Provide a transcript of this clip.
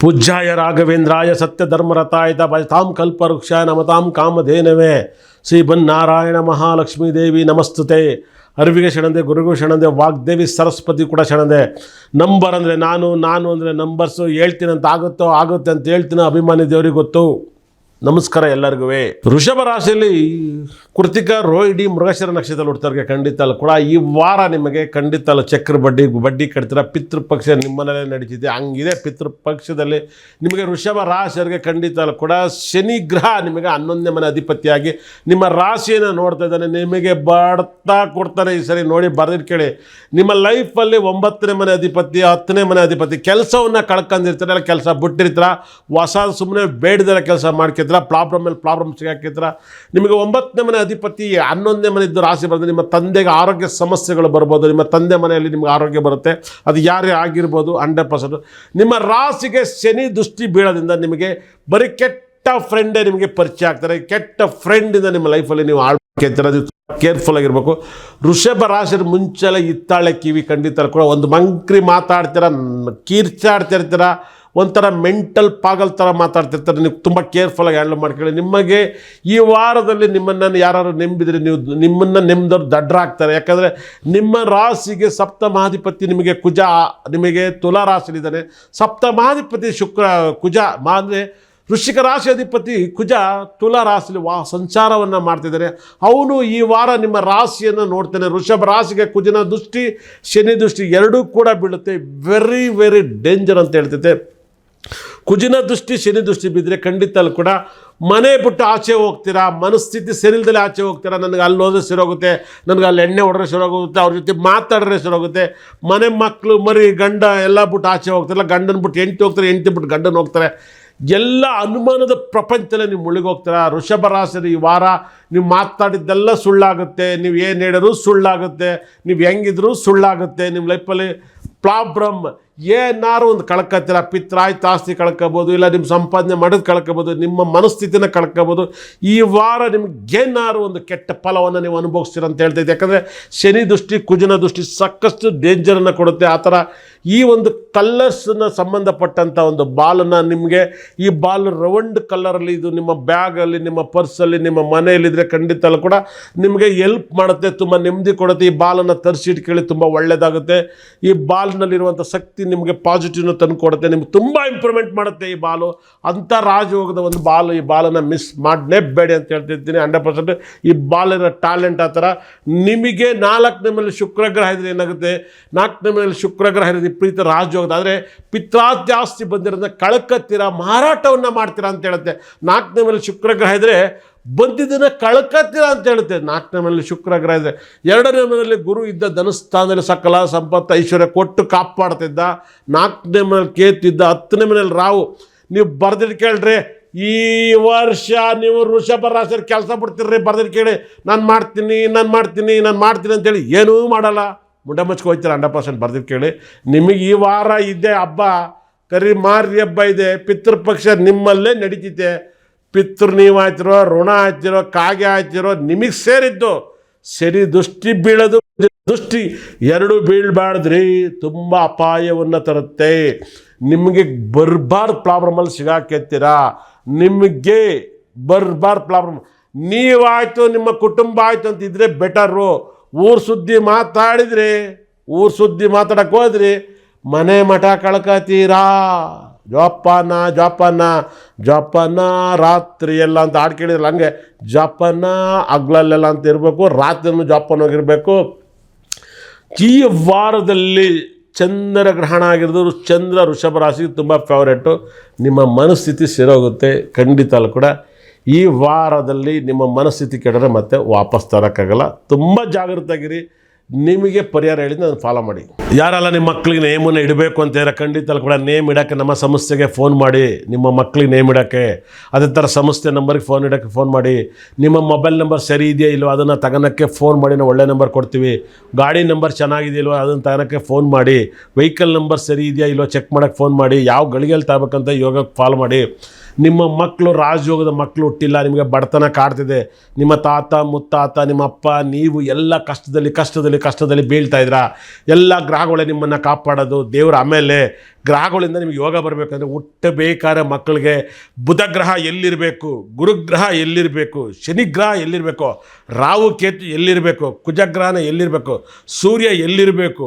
ಪೂಜ್ಯಾಯ ರಾಘವೇಂದ್ರಾಯ ಸತ್ಯಧರ್ಮರತಾಯತ ಭಜತಾಂ ಕಲ್ಪವೃಕ್ಷ ನಮತಾಂ ಕಾಮಧೇನವೇ. ಶ್ರೀ ಬನ್ನಾರಾಯಣ ಮಹಾಲಕ್ಷ್ಮೀ ದೇವಿ ನಮಸ್ತುತೆ. ಅರಿವಿಗೆ ಶರಣದೆ, ಗುರುಗೂ ಶರಣದೆ, ವಾಗ್ದೇವಿ ಸರಸ್ವತಿ ಕೂಡ ಶರಣದೆ. ನಂಬರ್ ಅಂದರೆ ನಾನು ನಾನು ಅಂದರೆ ನಂಬರ್ಸು ಹೇಳ್ತೀನಂತ ಆಗುತ್ತೋ ಆಗುತ್ತೆ ಅಂತ ಹೇಳ್ತೀನಿ ಅಭಿಮಾನಿ ದೇವರಿಗೆ ಗೊತ್ತು. ನಮಸ್ಕಾರ ಎಲ್ಲರಿಗೂ ವೃಷಭ ರಾಶಿಯಲ್ಲಿ ಕೃತಿಕ ರೋಹಿಡಿ ಮೃಗಶಿರ ನಕ್ಷತ್ರದಲ್ಲಿ ಹುಡ್ತಾರೆ ಖಂಡಿತ ಅಲ್ಲ. ಕೂಡ ಈ ವಾರ ನಿಮಗೆ ಖಂಡಿತ ಅಲ್ಲ ಚಕ್ರ ಬಡ್ಡಿ ಬಡ್ಡಿ ಕಟ್ತೀರ? ಪಿತೃಪಕ್ಷ ನಿಮ್ಮನೇ ನಡೀತಿದೆ. ಹಂಗಿದೆ. ಪಿತೃಪಕ್ಷದಲ್ಲಿ ನಿಮಗೆ ವೃಷಭ ರಾಶಿಯವರಿಗೆ ಖಂಡಿತ ಅಲ್ಲ ಕೂಡ ಶನಿ ಗ್ರಹ ನಿಮಗೆ ಹನ್ನೊಂದನೇ ಮನೆ ಅಧಿಪತಿಯಾಗಿ ನಿಮ್ಮ ರಾಶಿಯನ್ನು ನೋಡ್ತಾ ಇದ್ದಾನೆ. ನಿಮಗೆ ಬಡ್ತಾ ಕೊಡ್ತಾನೆ ಈ ಸರಿ ನೋಡಿ ಬರೆದಿಟ್ಟು ಕೇಳಿ. ನಿಮ್ಮ ಲೈಫಲ್ಲಿ ಒಂಬತ್ತನೇ ಮನೆ ಅಧಿಪತಿ, ಹತ್ತನೇ ಮನೆ ಅಧಿಪತಿ, ಕೆಲಸವನ್ನು ಕಳ್ಕೊಂಡಿರ್ತಾರೆ ಕೆಲಸ ಬಿಟ್ಟಿರ್ತಾರ? ಹೊಸ ಸುಮ್ಮನೆ ಬೇಡದಿರೋ ಕೆಲಸ ಮಾಡ್ಕಿರ್ತೀರ ಪ್ರಾಬ್ಲಮ್ ಮೇಲೆ ಪ್ರಾಬ್ಲಮ್ ಹಾಕಿದ್ರ ನಿಮಗೆ ಒಂಬತ್ತನೇ ಮನೆ ಅಧಿಪತಿ, ಹನ್ನೊಂದನೇ ಮನೆ ಇದ್ದು ರಾಶಿ ಬರ್ತದೆ ನಿಮ್ಮ ತಂದೆಗೆ ಆರೋಗ್ಯ ಸಮಸ್ಯೆಗಳು ಬರ್ಬೋದು. ನಿಮ್ಮ ತಂದೆ ಮನೆಯಲ್ಲಿ ನಿಮ್ಗೆ ಆರೋಗ್ಯ ಬರುತ್ತೆ. ಅದು ಯಾರೇ ಆಗಿರ್ಬೋದು ಹಂಡ್ರೆಡ್ ಪರ್ಸೆಂಟ್ ನಿಮ್ಮ ರಾಶಿಗೆ ಶನಿ ದೃಷ್ಟಿ ಬೀಳೋದ್ರಿಂದ ನಿಮಗೆ ಬರೀ ಕೆಟ್ಟ ಫ್ರೆಂಡೇ ನಿಮಗೆ ಪರಿಚಯ ಆಗ್ತಾರೆ. ಕೆಟ್ಟ ಫ್ರೆಂಡಿಂದ ನಿಮ್ಮ ಲೈಫಲ್ಲಿ ನೀವು ಆಳ್ಬೇಕಿರ್ತೀರ ಅದು ಕೇರ್ಫುಲ್ ಆಗಿರ್ಬೇಕು. ಋಷಭ ರಾಶಿ ಮುಂಚೆಲ್ಲ ಇತ್ತಾಳೆ ಕಿವಿ ಖಂಡಿತ ಕೂಡ ಒಂದು ಮಂಕ್ರಿ ಮಾತಾಡ್ತೀರ ಕೀರ್ಚಾಡ್ತಿರ್ತೀರ. ಒಂಥರ ಮೆಂಟಲ್ ಪಾಗಲ್ ಥರ ಮಾತಾಡ್ತಿರ್ತಾರೆ. ನೀವು ತುಂಬ ಕೇರ್ಫುಲ್ಲಾಗಿ ಹ್ಯಾಂಡಲ್ ಮಾಡ್ಕೊಳ್ಳಿ. ನಿಮಗೆ ಈ ವಾರದಲ್ಲಿ ನಿಮ್ಮನ್ನು ಯಾರು ನೆಂಬಿದರೆ ನೀವು ನಿಮ್ಮನ್ನು ನೆಮ್ಮದವ್ರು ದಡ್ರಾಗ್ತಾರೆ. ಯಾಕಂದರೆ ನಿಮ್ಮ ರಾಶಿಗೆ ಸಪ್ತಮಾಧಿಪತಿ ನಿಮಗೆ ಕುಜ, ನಿಮಗೆ ತುಲಾ ರಾಶಿಲಿದ್ದಾನೆ ಸಪ್ತಮಾಧಿಪತಿ ಶುಕ್ರ, ಕುಜ ಅಂದರೆ ವೃಶ್ಚಿಕ ರಾಶಿ ಅಧಿಪತಿ ಕುಜ ತುಲಾ ರಾಶಿಲಿ ವಾ ಸಂಚಾರವನ್ನು ಮಾಡ್ತಿದ್ದಾರೆ. ಅವನು ಈ ವಾರ ನಿಮ್ಮ ರಾಶಿಯನ್ನು ನೋಡ್ತಾನೆ. ವೃಷಭ ರಾಶಿಗೆ ಕುಜನ ದೃಷ್ಟಿ, ಶನಿ ದೃಷ್ಟಿ ಎರಡೂ ಕೂಡ ಬೀಳುತ್ತೆ. ವೆರಿ ವೆರಿ ಡೇಂಜರ್ ಅಂತ ಹೇಳ್ತೈತೆ ಕುಜಿನ ದೃಷ್ಟಿ, ಶನಿ ದೃಷ್ಟಿ ಬಿದ್ದರೆ ಖಂಡಿತ ಅಲ್ಲಿ ಕೂಡ ಮನೆ ಬಿಟ್ಟು ಆಚೆ ಹೋಗ್ತೀರಾ, ಮನಸ್ಥಿತಿ ಸರಿಲ್ದಲ್ಲಿ ಆಚೆ ಹೋಗ್ತೀರಾ, ನನಗೆ ಅಲ್ಲಿ ಹೋದ್ರೆ ಸರೋಗುತ್ತೆ ನನಗೆ ಅಲ್ಲಿ ಎಣ್ಣೆ ಹೊಡೆದ್ರೆ ಸರೋಗುತ್ತೆ ಅವ್ರ ಜೊತೆ ಮಾತಾಡಿದ್ರೆ ಸರೋಗುತ್ತೆ ಮನೆ ಮಕ್ಕಳು ಮರಿ, ಗಂಡ ಎಲ್ಲ ಬಿಟ್ಟು ಆಚೆ ಹೋಗ್ತಾರಲ್ಲ, ಗಂಡನ ಬಿಟ್ಟು ಹೆಂಡ್ತಿ ಹೋಗ್ತಾರೆ, ಹೆಂಡ್ತಿ ಬಿಟ್ಟು ಗಂಡನ ಹೋಗ್ತಾರೆ, ಎಲ್ಲ ಅನುಮಾನದ ಪ್ರಪಂಚದಲ್ಲಿ ನೀವು ಮುಳುಗೋಗ್ತೀರಾ ಋಷಭ ರಾಶಿ ಈ ವಾರ ನೀವು ಮಾತಾಡಿದ್ದೆಲ್ಲ ಸುಳ್ಳಾಗುತ್ತೆ, ನೀವು ಏನು ಹೇಳಿದ್ರು ಸುಳ್ಳಾಗುತ್ತೆ, ನೀವು ಹೆಂಗಿದ್ರು ಸುಳ್ಳಾಗುತ್ತೆ, ನಿಮ್ಮ ಲೈಫಲ್ಲಿ ಪ್ರಾಬ್ಲಮ್ ಏನಾರು ಒಂದು ಕಳ್ಕತ್ತೀರ, ಪಿತ್ರಾಯ್ತು ಆಸ್ತಿ ಕಳ್ಕೊಬೋದು, ಇಲ್ಲ ನಿಮ್ಮ ಸಂಪಾದನೆ ಮಾಡೋದು ಕಳ್ಕೊಬೋದು, ನಿಮ್ಮ ಮನಸ್ಥಿತಿನ ಕಳ್ಕೊಬೋದು, ಈ ವಾರ ನಿಮ್ಗೆ ಏನಾರು ಒಂದು ಕೆಟ್ಟ ಫಲವನ್ನು ನೀವು ಅನುಭವಿಸ್ತೀರ ಅಂತ ಹೇಳ್ತೈತೆ ಯಾಕಂದರೆ ಶನಿ ದೃಷ್ಟಿ, ಕುಜನ ದೃಷ್ಟಿ ಸಾಕಷ್ಟು ಡೇಂಜರನ್ನು ಕೊಡುತ್ತೆ. ಆ ಥರ ಈ ಒಂದು ಕಲ್ಲರ್ಸನ್ನ ಸಂಬಂಧಪಟ್ಟಂಥ ಒಂದು ಬಾಲನ್ನು ನಿಮಗೆ ಈ ಬಾಲ್ ರೌಂಡ್ ಕಲ್ಲರಲ್ಲಿ ಇದು ನಿಮ್ಮ ಬ್ಯಾಗಲ್ಲಿ, ನಿಮ್ಮ ಪರ್ಸಲ್ಲಿ, ನಿಮ್ಮ ಮನೆಯಲ್ಲಿದ್ದರೆ ಖಂಡಿತಲ್ಲೂ ಕೂಡ ನಿಮಗೆ ಎಲ್ಪ್ ಮಾಡುತ್ತೆ, ತುಂಬ ನೆಮ್ಮದಿ ಕೊಡುತ್ತೆ. ಈ ಬಾಲನ್ನು ತರಿಸಿಟ್ಕೊಳ್ಳಿ ತುಂಬ ಒಳ್ಳೆಯದಾಗುತ್ತೆ ಈ ಬಾಲ್ನಲ್ಲಿರುವಂಥ ಶಕ್ತಿ ನಿಮಗೆ ಪಾಸಿಟಿವ್ನ ತಂದು ಕೊಡುತ್ತೆ. ನಿಮ್ಗೆ ತುಂಬ ಇಂಪ್ರೂವ್ಮೆಂಟ್ ಮಾಡುತ್ತೆ ಈ ಬಾಲು. ಅಂಥ ರಾಜಯೋಗದ ಒಂದು ಬಾಲು ಈ ಬಾಲನ್ನು ಮಿಸ್ ಮಾಡಲೇಬೇಡಿ ಅಂತ ಹೇಳ್ತಿರ್ತೀನಿ. ಹಂಡ್ರೆಡ್ ಪರ್ಸೆಂಟ್ ಈ ಬಾಲಿನ ಟ್ಯಾಲೆಂಟ್ ಆ ಥರ ನಿಮಗೆ ನಾಲ್ಕನೇ ಮೇಲೆ ಶುಕ್ರಗ್ರಹ ಇದ್ರೆ ಏನಾಗುತ್ತೆ? ನಾಲ್ಕನೇ ಮೇಲೆ ಶುಕ್ರಗ್ರಹ ಇರೋದು ವಿಪರೀತ ರಾಜಯೋಗದ ಆದರೆ ಪಿತ್ರಾತ್ಯಾಸ್ತಿ ಬಂದಿರೋದನ್ನ ಕಳ್ಕತ್ತೀರಾ ಮಾರಾಟವನ್ನು ಮಾಡ್ತೀರಾ ಅಂತ ಹೇಳುತ್ತೆ. ನಾಲ್ಕನೇ ಮೇಲೆ ಶುಕ್ರಗ್ರಹ ಇದ್ದರೆ ಬಂದಿದ್ದನ್ನು ಕಳ್ಕತ್ತೀರಾ ಅಂತ ಹೇಳುತ್ತೆ. ನಾಲ್ಕನೇ ಮೇಲೆ ಶುಕ್ರಗ್ರಹ ಇದೆ ಎರಡನೇ ಮನೆಯಲ್ಲಿ ಗುರು ಇದ್ದ ಧನಸ್ಥಾನದಲ್ಲಿ ಸಕಲ ಸಂಪತ್ತು ಐಶ್ವರ್ಯ ಕೊಟ್ಟು ಕಾಪಾಡ್ತಿದ್ದ. ನಾಲ್ಕನೇ ಮನೇಲಿ ಕೇತಿದ್ದ ಹತ್ತನೇ ಮನೇಲಿ ರಾವು ನೀವು ಬರ್ದಿಟ್ಟು ಕೇಳ್ರಿ. ಈ ವರ್ಷ ನೀವು ಋಷಭ ರಾಶಿಯಲ್ಲಿ ಕೆಲಸ ಬಿಡ್ತೀರ್ರಿ. ಬರ್ದಿಟ್ಟು ಕೇಳಿ. ನಾನು ಮಾಡ್ತೀನಿ ನಾನು ಮಾಡ್ತೀನಿ ನಾನು ಮಾಡ್ತೀನಿ ಅಂತೇಳಿ ಏನೂ ಮಾಡಲ್ಲ. ಮುಂಡ ಮುಚ್ಕೋಯ್ತೀರ ಹಂಡ್ರೆಡ್ ಪರ್ಸೆಂಟ್? ಬರ್ದಿದ್ದು ಕೇಳಿ. ನಿಮಗೆ ಈ ವಾರ ಇದೆ ಹಬ್ಬ. ಕರಿ ಮಾರಿ ಹಬ್ಬ ಇದೆ. ಪಿತೃಪಕ್ಷ ನಿಮ್ಮಲ್ಲೇ ನಡೀತಿದೆ. ಪಿತೃ ನೀವು ಆಯ್ತಿರೋ ಋಣ ಆಯ್ತಿರೋ ಕಾಗೆ ಆಯ್ತಿರೋ ನಿಮಗೆ ಸೇರಿದ್ದು. ಸರಿ, ದೃಷ್ಟಿ ಬೀಳೋದು, ದೃಷ್ಟಿ ಎರಡು ಬೀಳ್ಬಾರ್ದ್ರಿ. ತುಂಬ ಅಪಾಯವನ್ನು ತರುತ್ತೆ. ನಿಮಗೆ ಬರ್ಬಾರ್ದು ಪ್ರಾಬ್ಲಮಲ್ಲಿ ಸಿಗಾಕೆತ್ತೀರಾ? ನಿಮಗೆ ಬರ್ಬಾರ್ದು ಪ್ರಾಬ್ಲಮ್ ನೀವಾಯಿತು ನಿಮ್ಮ ಕುಟುಂಬ ಆಯಿತು ಅಂತ ಇದ್ರೆ ಬೆಟರು ಊರು ಸುದ್ದಿ ಮಾತಾಡಿದ್ರಿ, ಊರು ಸುದ್ದಿ ಮಾತಾಡಕ್ಕೆ ಹೋದ್ರಿ, ಮನೆ ಮಠ ಕಳ್ಕತ್ತೀರಾ ಜೋಪಾನ ಜೋಪಾನ ಜೋಪಾನ ರಾತ್ರಿ ಎಲ್ಲ ಅಂತ ಹಾಡು ಕೇಳಿದ್ರಲ್ಲ, ಹಂಗೆ ಜೋಪಾನ ಹಗ್ಲಲ್ಲೆಲ್ಲ ಅಂತ ಇರಬೇಕು, ರಾತ್ರಿನೂ ಜೋಪಾನವಾಗಿರಬೇಕು ಈ ವಾರದಲ್ಲಿ ಚಂದ್ರ ಗ್ರಹಣ ಆಗಿರೋದು ಚಂದ್ರ ವೃಷಭ ರಾಶಿಗೆ ತುಂಬ ಫೇವ್ರೇಟು ನಿಮ್ಮ ಮನಸ್ಥಿತಿ ಸೇರೋಗುತ್ತೆ ಖಂಡಿತ ಅಲ್ಲೂ ಕೂಡ. ಈ ವಾರದಲ್ಲಿ ನಿಮ್ಮ ಮನಸ್ಥಿತಿ ಕೆಡರೆ ಮತ್ತೆ ವಾಪಸ್ ತರೋಕ್ಕಾಗಲ್ಲ. ತುಂಬ ಜಾಗೃತಾಗಿರಿ ನಿಮಗೆ ಪರಿಹಾರ ಹೇಳಿದ ನಾನು ಫಾಲೋ ಮಾಡಿ. ಯಾರೆಲ್ಲ ನಿಮ್ಮ ಮಕ್ಳಿಗೆ ನೇಮನ್ನು ಇಡಬೇಕು ಅಂತ ಹೇಳಿ ಖಂಡಿತ ಅಲ್ಲ ಕೂಡ ನೇಮ್ ಇಡೋಕ್ಕೆ, ನಮ್ಮ ಸಂಸ್ಥೆಗೆ ಫೋನ್ ಮಾಡಿ. ನಿಮ್ಮ ಮಕ್ಳಿಗೆ ನೇಮ್ ಇಡೋಕ್ಕೆ. ಅದೇ ಥರ ಸಂಸ್ಥೆ ನಂಬರ್ಗೆ ಫೋನ್ ಇಡೋಕ್ಕೆ ಫೋನ್ ಮಾಡಿ. ನಿಮ್ಮ ಮೊಬೈಲ್ ನಂಬರ್ ಸರಿ ಇದೆಯಾ ಇಲ್ಲವೋ ಅದನ್ನು ತಗೋಣಕ್ಕೆ ಫೋನ್ ಮಾಡಿ. ನಾವು ಒಳ್ಳೆ ನಂಬರ್ ಕೊಡ್ತೀವಿ. ಗಾಡಿ ನಂಬರ್ ಚೆನ್ನಾಗಿದೆಯಲ್ವೋ ಅದನ್ನು ತಗೋಣಕ್ಕೆ ಫೋನ್ ಮಾಡಿ. ವೆಹಿಕಲ್ ನಂಬರ್ ಸರಿ ಇದೆಯಾ ಇಲ್ಲೋ ಚೆಕ್ ಮಾಡೋಕ್ಕೆ ಫೋನ್ ಮಾಡಿ. ಯಾವ ಗಳಿಗೆಯಲ್ಲಿ ತಗೋಬೇಕಂತ ಯೋಗಕ್ಕೆ ಫಾಲೋ ಮಾಡಿ. ನಿಮ್ಮ ಮಕ್ಕಳು ರಾಜಯೋಗದ ಮಕ್ಕಳು ಹುಟ್ಟಿಲ್ಲ, ನಿಮಗೆ ಬಡತನ ಕಾಡ್ತಿದೆ. ನಿಮ್ಮ ತಾತ, ಮುತ್ತಾತ, ನಿಮ್ಮ ಅಪ್ಪ, ನೀವು ಎಲ್ಲ ಕಷ್ಟದಲ್ಲಿ ಕಷ್ಟದಲ್ಲಿ ಕಷ್ಟದಲ್ಲಿ ಬೀಳ್ತಾ ಇದ್ದೀರಾ. ಎಲ್ಲ ಗ್ರಹಗಳೇ ನಿಮ್ಮನ್ನು ಕಾಪಾಡೋದು. ದೇವರ ಆಮೇಲೆ ಗ್ರಹಗಳಿಂದ ನಿಮ್ಗೆ ಯೋಗ ಬರಬೇಕಂದ್ರೆ ಹುಟ್ಟಬೇಕಾದ ಮಕ್ಕಳಿಗೆ ಬುಧ ಗ್ರಹ ಎಲ್ಲಿರಬೇಕು, ಗುರುಗ್ರಹ ಎಲ್ಲಿರಬೇಕು, ಶನಿಗ್ರಹ ಎಲ್ಲಿರಬೇಕು, ರಾಹು ಕೇತು ಎಲ್ಲಿರಬೇಕು, ಕುಜಗ್ರಹನ ಎಲ್ಲಿರಬೇಕು, ಸೂರ್ಯ ಎಲ್ಲಿರಬೇಕು